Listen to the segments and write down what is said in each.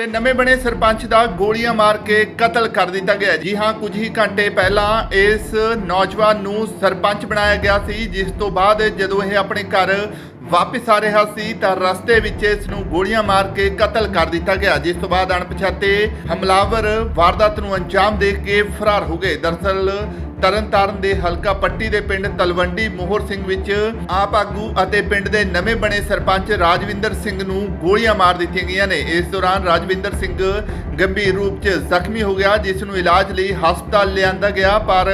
ਤੇ ਨਵੇਂ ਬਣੇ ਸਰਪੰਚ ਦਾ ਗੋਲੀਆਂ ਮਾਰ ਕੇ ਕਤਲ ਕਰ ਦਿੱਤਾ ਗਿਆ ਜੀ ਹਾਂ, ਕੁਝ ਹੀ ਘੰਟੇ ਪਹਿਲਾਂ ਇਸ ਨੌਜਵਾਨ ਨੂੰ ਸਰਪੰਚ ਬਣਾਇਆ ਗਿਆ ਸੀ, ਜਿਸ ਤੋਂ ਬਾਅਦ ਜਦੋਂ ਇਹ ਆਪਣੇ ਘਰ ਵਾਪਸ ਆ ਰਿਹਾ ਸੀ ਤਾਂ ਰਸਤੇ ਵਿੱਚ ਇਸ ਨੂੰ ਗੋਲੀਆਂ ਮਾਰ ਕੇ ਕਤਲ ਕਰ ਦਿੱਤਾ ਗਿਆ, ਜਿਸ ਤੋਂ ਬਾਅਦ ਅਣਪਛਾਤੇ ਹਮਲਾਵਰ ਵਾਰਦਾਤ ਨੂੰ ਅੰਜਾਮ ਦੇ ਕੇ ਫਰਾਰ ਹੋ ਗਏ। ਦਰਅਸਲ, ਤਰਨਤਾਰਨ ਦੇ ਹਲਕਾ ਪੱਟੀ ਦੇ ਪਿੰਡ ਤਲਵੰਡੀ ਮੋਹਰ ਸਿੰਘ ਵਿੱਚ ਆਪ ਆਗੂ ਅਤੇ ਪਿੰਡ ਦੇ ਨਵੇਂ ਬਣੇ ਸਰਪੰਚ ਰਾਜਵਿੰਦਰ ਸਿੰਘ ਨੂੰ ਗੋਲੀਆਂ ਮਾਰ ਦਿੱਤੀਆਂ ਗਈਆਂ ਨੇ। ਇਸ ਦੌਰਾਨ ਰਾਜਵਿੰਦਰ ਸਿੰਘ ਗੰਭੀਰ ਰੂਪ 'ਚ ਜ਼ਖਮੀ ਹੋ ਗਿਆ, ਜਿਸ ਨੂੰ ਇਲਾਜ ਲਈ ਹਸਪਤਾਲ ਲਿਆਂਦਾ ਗਿਆ, ਪਰ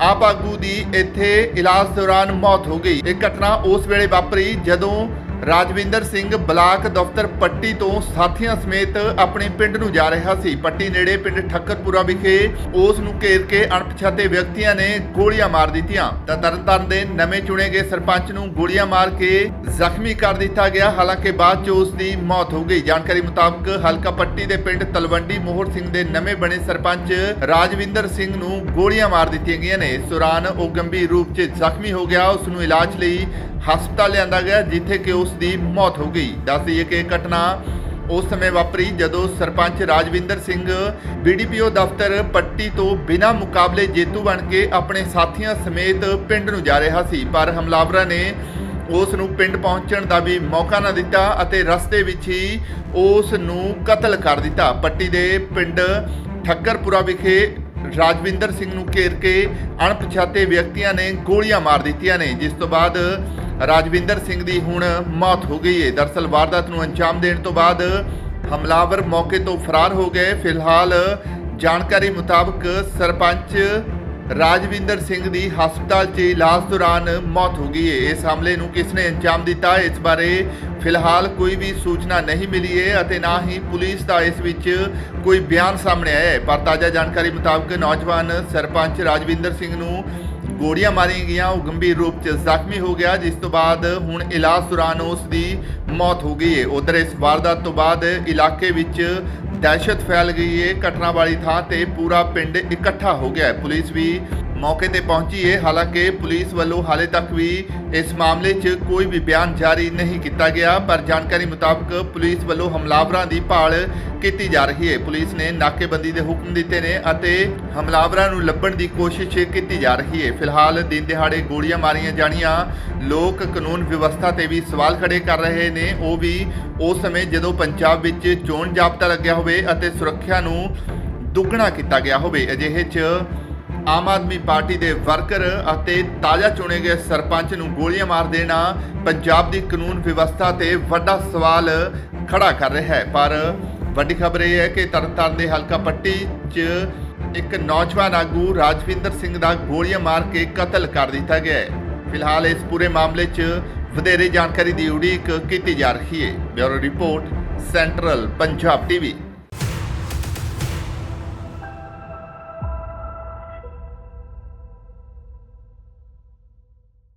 ਆਪ ਆਗੂ ਦੀ ਇੱਥੇ ਇਲਾਜ ਦੌਰਾਨ ਮੌਤ ਹੋ ਗਈ। ਇਹ ਘਟਨਾ ਉਸ ਵੇਲੇ ਵਾਪਰੀ ਜਦੋਂ ਰਾਜਵਿੰਦਰ ਸਿੰਘ ਬਲਾਕ ਦਫ਼ਤਰ ਪੱਟੀ ਤੋਂ ਸਾਥੀਆਂ ਸਮੇਤ ਆਪਣੇ ਪਿੰਡ ਨੂੰ ਜਾ ਰਿਹਾ ਸੀ। ਪੱਟੀ ਨੇੜੇ ਪਿੰਡ ਠੱਕਰਪੁਰਾ ਵਿਖੇ ਉਸ ਨੂੰ ਘੇਰ ਕੇ ਅਣਪਛਾਤੇ ਵਿਅਕਤੀਆਂ ਨੇ ਗੋਲੀਆਂ ਮਾਰ ਦਿੱਤੀਆਂ। ਤਾਂ ਤਰਨਤਾਰਨ ਦੇ ਨਵੇਂ ਚੁਣੇ ਗਏ ਸਰਪੰਚ ਨੂੰ ਗੋਲੀਆਂ ਮਾਰ ਕੇ ਜ਼ਖਮੀ ਕਰ ਦਿੱਤਾ ਗਿਆ। ਹਾਲਾਂਕਿ ਬਾਅਦ 'ਚ ਉਸ ਦੀ ਮੌਤ ਹੋ ਗਈ। ਜਾਣਕਾਰੀ ਮੁਤਾਬਕ ਹਲਕਾ ਪੱਟੀ ਦੇ ਪਿੰਡ ਤਲਵੰਡੀ ਮੋਹਰ ਸਿੰਘ ਦੇ ਨਵੇਂ ਬਣੇ ਸਰਪੰਚ ਰਾਜਵਿੰਦਰ ਸਿੰਘ ਨੂੰ ਗੋਲੀਆਂ ਮਾਰ ਦਿੱਤੀਆਂ ਗਈਆਂ ਨੇ। ਇਸ ਦੌਰਾਨ ਉਹ ਗੰਭੀਰ ਰੂਪ 'ਚ ਜ਼ਖਮੀ ਹੋ ਗਿਆ। ਉਸ ਨੂੰ ਇਲਾਜ ਲਈ ਹਸਪਤਾਲ ਲਿਆਂਦਾ ਗਿਆ ਜਿੱਥੇ ਕਿ ਉਸ ਦੀ ਮੌਤ ਹੋ ਗਈ। ਦੱਸ ਦਈਏ ਕਿ ਇਹ ਘਟਨਾ ਉਸ ਸਮੇਂ ਵਾਪਰੀ ਜਦੋਂ ਸਰਪੰਚ ਰਾਜਵਿੰਦਰ ਸਿੰਘ ਬੀਡੀਪੀਓ ਦਫ਼ਤਰ ਪੱਟੀ ਤੋਂ ਬਿਨਾਂ ਮੁਕਾਬਲੇ ਜੇਤੂ ਬਣ ਕੇ ਆਪਣੇ ਸਾਥੀਆਂ ਸਮੇਤ ਪਿੰਡ ਨੂੰ ਜਾ ਰਿਹਾ ਸੀ। ਪਰ ਹਮਲਾਵਰਾਂ ਨੇ ਉਸ ਨੂੰ ਪਿੰਡ ਪਹੁੰਚਣ ਦਾ ਵੀ ਮੌਕਾ ਨਾ ਦਿੱਤਾ ਅਤੇ ਰਸਤੇ ਵਿੱਚ ਹੀ ਉਸ ਨੂੰ ਕਤਲ ਕਰ ਦਿੱਤਾ। ਪੱਟੀ ਦੇ ਪਿੰਡ ਠੱਕਰਪੁਰਾ ਵਿਖੇ ਰਾਜਵਿੰਦਰ ਸਿੰਘ ਨੂੰ ਘੇਰ ਕੇ ਅਣਪਛਾਤੇ ਵਿਅਕਤੀਆਂ ਨੇ ਗੋਲੀਆਂ ਮਾਰ ਦਿੱਤੀਆਂ ਨੇ, ਜਿਸ ਤੋਂ ਬਾਅਦ ਰਾਜਵਿੰਦਰ ਸਿੰਘ ਦੀ ਹੁਣ ਮੌਤ ਹੋ ਗਈ ਹੈ। ਦਰਸਲ ਵਾਰਦਾਤ ਨੂੰ ਅੰਜਾਮ ਦੇਣ ਤੋਂ ਬਾਅਦ ਹਮਲਾਵਰ ਮੌਕੇ ਤੋਂ ਫਰਾਰ ਹੋ ਗਏ। ਫਿਲਹਾਲ ਜਾਣਕਾਰੀ ਮੁਤਾਬਕ ਸਰਪੰਚ ਰਾਜਵਿੰਦਰ ਸਿੰਘ ਦੀ ਹਸਪਤਾਲ 'ਚ ਇਲਾਜ ਦੌਰਾਨ ਮੌਤ ਹੋ ਗਈ ਹੈ। ਇਸ ਹਮਲੇ ਨੂੰ ਕਿਸ ਨੇ ਅੰਜਾਮ ਦਿੱਤਾ, ਇਸ ਬਾਰੇ ਫਿਲਹਾਲ ਕੋਈ ਵੀ ਸੂਚਨਾ ਨਹੀਂ ਮਿਲੀ ਹੈ ਅਤੇ ਨਾ ਹੀ ਪੁਲਿਸ ਦਾ ਇਸ ਵਿੱਚ ਕੋਈ ਬਿਆਨ ਸਾਹਮਣੇ ਆਇਆ ਹੈ। ਪਰ ਤਾਜ਼ਾ ਜਾਣਕਾਰੀ ਮੁਤਾਬਕ ਨੌਜਵਾਨ ਸਰਪੰਚ ਰਾਜਵਿੰਦਰ ਸਿੰਘ ਨੂੰ ਗੋਲੀਆਂ ਮਾਰੀਆਂ ਗਈਆਂ, ਉਹ ਗੰਭੀਰ ਰੂਪ 'ਚ ਜ਼ਖਮੀ ਹੋ ਗਿਆ, ਜਿਸ ਤੋਂ ਬਾਅਦ ਹੁਣ ਇਲਾਜ ਦੌਰਾਨ ਉਸ ਦੀ ਮੌਤ ਹੋ ਗਈ ਹੈ। ਉਧਰ ਇਸ ਵਾਰਦਾਤ ਤੋਂ ਬਾਅਦ ਇਲਾਕੇ ਵਿੱਚ ਦਹਿਸ਼ਤ ਫੈਲ ਗਈ ਹੈ। ਘਟਨਾ ਵਾਲੀ ਥਾਂ ਤੇ ਪੂਰਾ ਪਿੰਡ ਇਕੱਠਾ ਹੋ ਗਿਆ ਹੈ। ਪੁਲਿਸ ਵੀ ਮੌਕੇ ਤੇ ਪਹੁੰਚੀ ਹੈ। ਹਾਲਾਂਕਿ ਪੁਲਿਸ ਵੱਲੋਂ ਹਾਲੇ ਤੱਕ ਵੀ ਇਸ ਮਾਮਲੇ 'ਚ ਕੋਈ ਵੀ ਬਿਆਨ ਜਾਰੀ ਨਹੀਂ ਕੀਤਾ ਗਿਆ, ਪਰ ਜਾਣਕਾਰੀ ਮੁਤਾਬਕ ਪੁਲਿਸ ਵੱਲੋਂ ਹਮਲਾਵਰਾਂ ਦੀ ਭਾਲ ਕੀਤੀ ਜਾ ਰਹੀ ਹੈ। ਪੁਲਿਸ ਨੇ ਨਾਕੇਬੰਦੀ ਦੇ ਹੁਕਮ ਦਿੱਤੇ ਨੇ ਅਤੇ ਹਮਲਾਵਰਾਂ ਨੂੰ ਲੱਭਣ ਦੀ ਕੋਸ਼ਿਸ਼ ਕੀਤੀ ਜਾ ਰਹੀ ਹੈ। ਫਿਲਹਾਲ ਦਿਨ ਦਿਹਾੜੇ ਗੋਲੀਆਂ ਮਾਰੀਆਂ ਜਾਣੀਆਂ, ਲੋਕ ਕਾਨੂੰਨ ਵਿਵਸਥਾ ਤੇ ਵੀ ਸਵਾਲ ਖੜੇ ਕਰ ਰਹੇ ਨੇ। ਉਹ ਵੀ ਉਸ ਸਮੇਂ ਜਦੋਂ ਪੰਜਾਬ ਵਿੱਚ ਚੋਣ ਜਾਬਤਾ ਲੱਗਿਆ ਹੋਵੇ ਅਤੇ ਸੁਰੱਖਿਆ ਨੂੰ ਦੁੱਗਣਾ ਕੀਤਾ ਗਿਆ ਹੋਵੇ। ਅਜਿਹੇ 'ਚ ਆਮ ਆਦਮੀ ਪਾਰਟੀ ਦੇ ਵਰਕਰ ਅਤੇ ਤਾਜ਼ਾ ਚੁਣੇ ਗਏ ਸਰਪੰਚ ਨੂੰ ਗੋਲੀਆਂ ਮਾਰ ਦੇਣਾ ਪੰਜਾਬ ਦੀ ਕਾਨੂੰਨ ਵਿਵਸਥਾ ਤੇ ਵੱਡਾ ਸਵਾਲ ਖੜਾ ਕਰ ਰਿਹਾ ਹੈ। ਪਰ ਵੱਡੀ ਖਬਰ ਇਹ ਹੈ ਕਿ ਤਰਨਤਾਰਨ ਦੇ ਹਲਕਾ ਪੱਟੀ 'ਚ ਇੱਕ ਨੌਜਵਾਨ ਆਗੂ ਰਾਜਵਿੰਦਰ ਸਿੰਘ ਦਾ ਗੋਲੀਆਂ ਮਾਰ ਕੇ ਕਤਲ ਕਰ ਦਿੱਤਾ ਗਿਆ ਹੈ। ਫਿਲਹਾਲ ਇਸ ਪੂਰੇ ਮਾਮਲੇ 'ਚ ਵਧੇਰੇ ਜਾਣਕਾਰੀ ਦੀ ਉਡੀਕ ਕੀਤੀ ਜਾ ਰਹੀ ਹੈ। Bureau report, central Punjab TV.